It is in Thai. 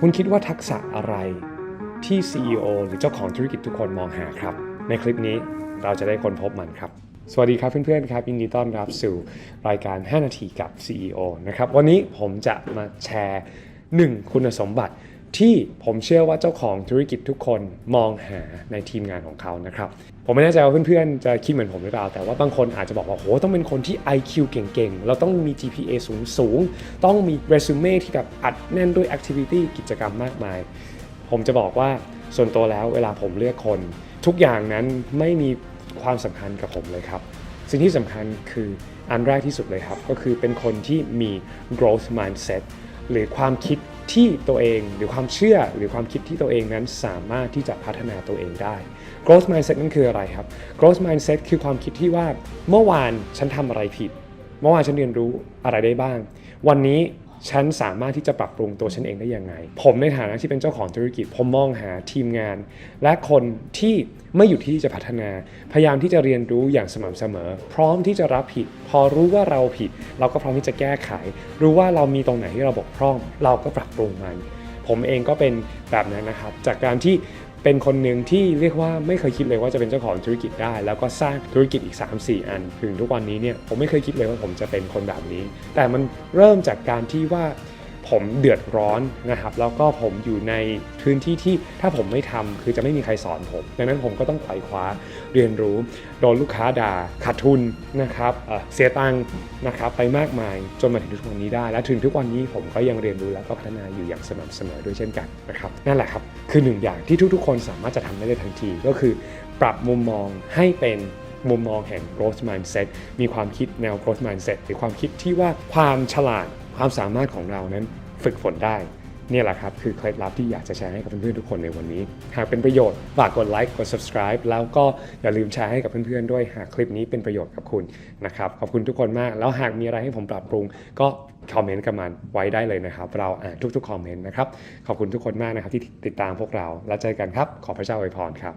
คุณคิดว่าทักษะอะไรที่ CEO หรือเจ้าของธุรกิจทุกคนมองหาครับ ในคลิปนี้เราจะได้ค้นพบมันครับ สวัสดีครับเพื่อนๆครับยินดีต้อนรับสู่รายการ 5 นาทีกับ CEO นะครับ วันนี้ผมจะมาแชร์ 1 คุณสมบัติ ที่ผมเชื่อว่าเจ้าของธุรกิจทุกคนมองหาในทีมงานของเขานะครับ ผมไม่แน่ใจว่าเพื่อนๆ จะคิดเหมือนผมหรือเปล่า แต่ว่าบางคนอาจจะบอกว่าโหต้องเป็นคนที่ IQ เก่งๆ เราต้องมี GPA สูงๆ ต้องมีเรซูเม่ที่แบบอัดแน่นด้วย activity กิจกรรมมากมาย ผมจะบอกว่าส่วนตัวแล้วเวลาผมเลือกคน ทุกอย่างนั้นไม่มีความสำคัญกับผมเลยครับ สิ่งที่สำคัญคืออันแรกที่สุดเลยครับ ก็คือเป็นคนที่มี growth mindset หรือความคิด ที่ตัวเองหรือความเชื่อหรือความคิดที่ตัวเองนั้นสามารถที่จะพัฒนาตัวเองได้ growth mindset นั่นคืออะไรครับ growth mindset คือความคิดที่ว่าเมื่อวานฉันทำอะไรผิด เมื่อวานฉันเรียนรู้อะไรได้บ้าง วันนี้ฉันสามารถที่จะปรับปรุงตัวฉันเองได้ยังไง ผมในฐานะที่เป็นเจ้าของธุรกิจ ผมมองหาทีมงาน และคนที่ไม่อยู่ที่จะพัฒนา พยายามที่จะเรียนรู้อย่างสม่ำเสมอ พร้อมที่จะรับผิด พอรู้ว่าเราผิด เราก็พร้อมที่จะแก้ไข รู้ว่าเรามีตรงไหนที่เราบกพร่อง เราก็ปรับปรุงมัน ผมเองก็เป็นแบบนั้นนะครับ จากการที่เป็นคนหนึ่งที่เรียกว่าไม่เคยคิดเลยว่าจะเป็นเจ้าของธุรกิจได้ แล้วก็สร้างธุรกิจอีก 3-4 อัน ถึงทุกวันนี้เนี่ยผมไม่เคยคิดเลยว่าผมจะเป็นคนแบบนี้ แต่มันเริ่มจากการที่ว่า ผมเดือดร้อนนะครับ แล้วก็ผมอยู่ในพื้นที่ที่ถ้าผมไม่ทำคือจะไม่มีใครสอนผม ดังนั้นผมก็ต้องไขว่คว้าเรียนรู้ โดนลูกค้าด่าขาดทุนนะครับเเสียตังค์นะครับไปมากมายจนมาถึงทุกวันนี้ได้ และถึงทุกวันนี้ผมก็ยังเรียนรู้แล้วก็พัฒนาอยู่อย่างสม่ำเสมอด้วยเช่นกันนะครับนั่นแหละครับคือหนึ่งอย่างที่ทุกๆ คนสามารถจะทำได้เลยทันทีก็คือ ปรับมุมมองให้เป็นมุมมองแห่ง growth mindset มีความคิดแนว growth mindset หรือความคิดที่ว่าความฉลาด ความสามารถของเรานั้นฝึกฝนได้นี่แหละครับ คือเคล็ดลับที่อยากจะแชร์ให้กับเพื่อนๆทุกคนในวันนี้ หากเป็นประโยชน์ ฝากกดไลค์กด subscribe แล้วก็อย่าลืมแชร์ให้กับเพื่อนๆด้วยหากคลิปนี้เป็นประโยชน์กับคุณนะครับขอบคุณทุกคนมาก แล้วหากมีอะไรให้ผมปรับปรุง ก็คอมเมนต์กันมาไว้ได้เลยนะครับ เราอ่านทุกๆคอมเมนต์นะครับขอบคุณทุกคนมากนะครับที่ติดตามพวกเราแล้วเจอกันครับ ขอพระเจ้าอวยพรครับ